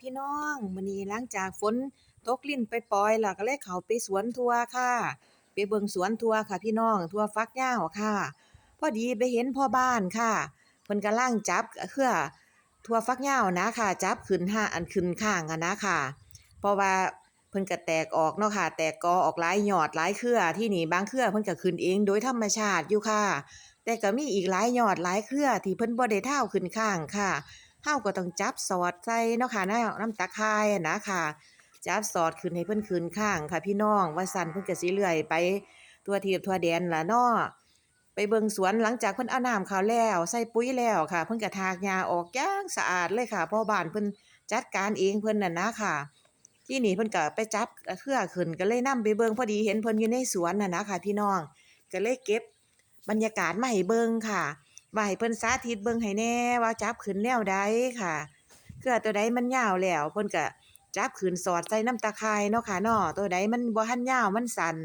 พี่น้องมื้อนี้หลังจากฝนตกลิ้นไปล่อยแล้วก็เลยเข้าไปสวนทั่วค่ะ ไปเบิ่งสวนทั่วค่ะ พี่น้องทั่วฟักยาวค่ะ พอดีไปเห็นพ่อบ้านค่ะเพิ่นกำลังจับเครือทั่วฟักยาวนะค่ะ จับขึ้นห้าอันขึ้นข้างอะนะค่ะ เพราะว่าเพิ่นก็แตกออกเนาะค่ะ แตกกอออกหลายยอดหลายเครือที่นี่บางเครือเพิ่นก็ขึ้นเองโดยธรรมชาติอยู่ค่ะ แต่ก็มีอีกหลายยอดหลายเครือที่เพิ่นบ่ได้เท่าขึ้นข้างค่ะ เฮาก็ต้องจับสอดใส่เนาะค่ะน้ำน้ำตาข่ายนะค่ะจับสอดขึ้นให้เพิ่นขึ้นข้างค่ะ พี่น้องว่าซั่นเพิ่นก็สิเลื่อยไปทั่วทิพย์ทั่วแดนล่ะเนาะไปเบิงสวนหลังจากเพิ่นเอาน้ำเข้าแล้ว ใส่ปุ๋ยแล้วค่ะ เพิ่นก็ถากหญ้าออกอย่างสะอาดเลยค่ะพราะบ้านเพิ่นจัดการเองเพิ่นน่ะนะค่ะ ที่นี่เพิ่นก็ไปจับเครือขึ้นก็เลยนำไปเบิงพอดีเห็นเพิ่นอยู่ในสวนน่ะนะค่ะ พี่น้องก็เลยเก็บบรรยากาศมาให้เบิงค่ะ ว่าให้เพิ่นสาธิตเบิ่งให้แน่ว่าจับขึ้นแนวใดค่ะเครือตัวใดมันยาวแล้วเพิ่นก็จับขึ้นสอดใส่น้ำตาข่ายเนาะค่ะเนาะตัวใดมันบ่ทันยาวมันสั้น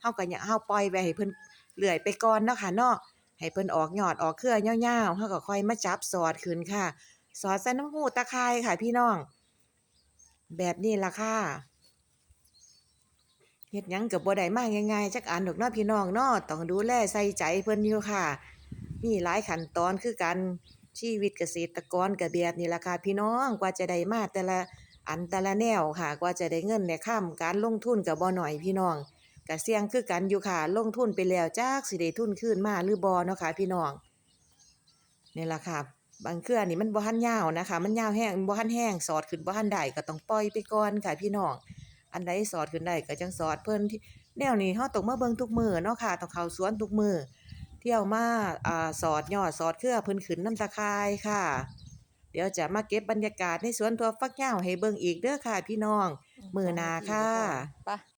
เฮาก็อย่าเฮาปล่อยไว้ให้เพิ่นเลื่อยไปก่อนเนาะค่ะเนาะให้เพิ่นออกยอดออกเครือยาวๆเฮาก็ค่อยมาจับสอดขึ้นค่ะ สอดใส่น้ำหูตะข่ายค่ะพี่น้อง แบบนี้ล่ะค่ะเฮ็ดหยังก็บ่ได้มาง่ายๆจักอันดอกเนาะพี่น้องเนาะต้องดูแลใส่ใจเพิ่นอยู่ค่ะ มีหลายขั้นตอนคือกันชีวิตเกษตรกรก็แบบนี้ล่ะค่ะพี่น้องกว่าจะได้มาแต่ละอันแต่ละแนวค่ะกว่าจะได้เงินได้ค่ำการลงทุนก็บ่น้อยพี่น้องก็เสี่ยงคือกันอยู่ค่ะ ลงทุนไปแล้วจักสิได้ทุนคืนมาหรือบ่เนาะค่ะพี่น้องนี่ล่ะค่ะบางเครือนี่มันบ่ทันยาวนะคะ มันยาวแห้งบ่ทันแห้งสอดขึ้นบ่ทันได้ก็ต้องปล่อยไปก่อนค่ะพี่น้องอันใดสอดขึ้นได้ก็จังสอดเพิ่นที่แนวนี้เฮาต้องมาเบิ่งทุกมือเนาะค่ะต้องเข้าสวนทุกมือ เที่ยวมาอ่าสอดยอดสอดเครือเพิ่นขึ้นน้ำตาข่ายค่ะ เดี๋ยวจะมาเก็บบรรยากาศในสวนถั่วฟักยาวให้เบิ่งอีกเด้อค่ะพี่น้อง มื้อหน้าค่ะ ไป